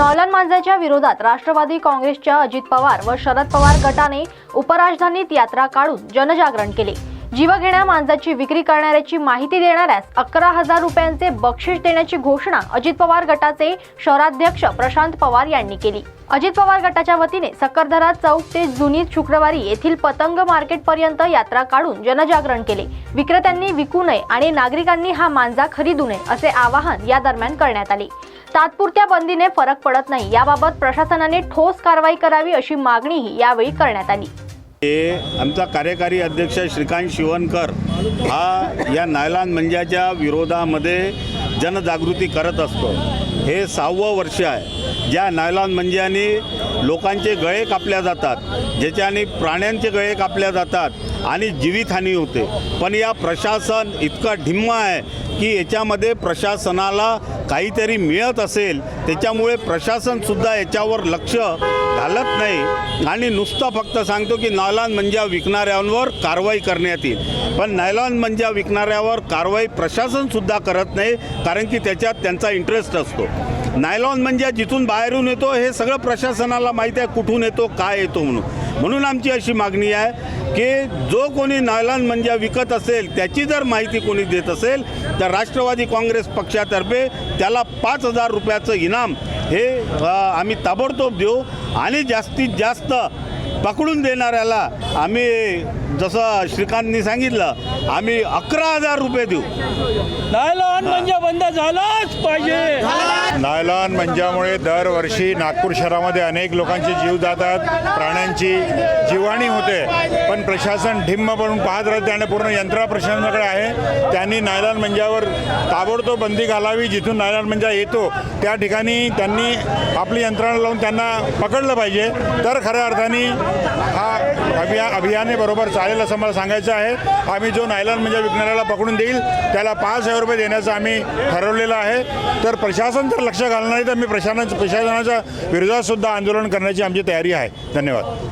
Nolan मांजाच्या विरोधात राष्ट्रवादी काँग्रेसच्या अजित पवार व शरद पवार गटाने उपराजधानीत यात्रा काढून जनजागरण केले. जीवघेण्या मांजाची विक्री करणाऱ्याची माहिती देणाऱ्यास अकरा हजार रुपयांचे बक्षीस देण्याची घोषणा अजित पवार गटाचे शहराध्यक्ष प्रशांत पवार यांनी केली. अजित पवार गटाच्या वतीने सक्करधरा चौक ते जुनी शुक्रवारी येथील पतंग मार्केट पर्यंत यात्रा काढून जनजागरण केले. विक्रेत्यांनी विकू नये आणि नागरिकांनी हा मांजा खरीदू नये असे आवाहन या दरम्यान करण्यात आले. तात्पुरत्या बंदीने फरक पडत नाही. याबाबत प्रशासनाने ठोस कारवाई करावी अशी मागणीही यावेळी करण्यात आली. हे आमचा कार्यकारी अध्यक्ष श्रीकांत शिवणकर हा या नायलान मंजाच्या विरोधामध्ये जनजागृती करत असतो. हे सहावं वर्ष आहे. ज्या नायलॉन मंजाने लोकांचे गळे कापल्या जातात ज्याच्याने प्राण्यांचे गळे कापल्या जातात आणि जीवितहानी होते. पण या प्रशासन इतकं ढिम्म आहे की याच्यामध्ये प्रशासनाला काहीतरी मिळत असेल त्याच्यामुळे प्रशासनसुद्धा याच्यावर लक्ष घालत नाही. आणि नुसतं फक्त सांगतो की नायलॉन मंजा विकणाऱ्यांवर कारवाई करण्यात येईल. पण नायलॉन मंजा विकणाऱ्यावर कारवाई प्रशासनसुद्धा करत नाही कारण की त्याच्यात त्यांचा इंटरेस्ट असतो. नायलॉन म्हणजे जिथून बाहेरून येतो हे सगळं प्रशासनाला माहीत आहे कुठून येतो काय येतो म्हणून. म्हणून आमची अशी मागणी आहे की जो कोणी नायलॉन मंजा विकत असेल त्याची जर माहिती कोणी देत असेल तर राष्ट्रवादी काँग्रेस पक्षातर्फे त्याला पाच हजार रुपयाचं इनाम हे आम्ही ताबडतोब देऊ आणि जास्तीत जास्त पकडून देणाऱ्याला आम्ही जसं श्रीकांतनी सांगितलं आम्ही अकरा हजार रुपये देऊ. नायलॉन म्हणजे बंद झालाच पाहिजे. नायलॉन मंजामुळे दरवर्षी नागपूर शहरामध्ये अनेक लोकांचे जीव जातात प्राण्यांची जीवाणी होते. पण प्रशासन ढिम्म पडून पाहत राहते आणि पूर्ण यंत्रणा प्रशासनाकडे आहे. त्यांनी नायलॉन मंजावर ताबडतोब बंदी घालावी. जिथून नायलॉन मंजा येतो त्या ठिकाणी त्यांनी आपली यंत्रणा लावून त्यांना पकडलं पाहिजे. तर खऱ्या अर्थाने हा अभिया अभियाने बरोबर चालेल असं मला सांगायचं आहे. आम्ही जो नायलॉन मंजा विकणाऱ्याला पकडून देईल त्याला पाच हजार रुपये देण्याचं आम्ही ठरवलेलं आहे. तर प्रशासन जर लक्ष घालणार नाही तर मी प्रशासन प्रशासनाच्या विरोधात सुद्धा आंदोलन करण्याची आमची तयारी आहे. धन्यवाद.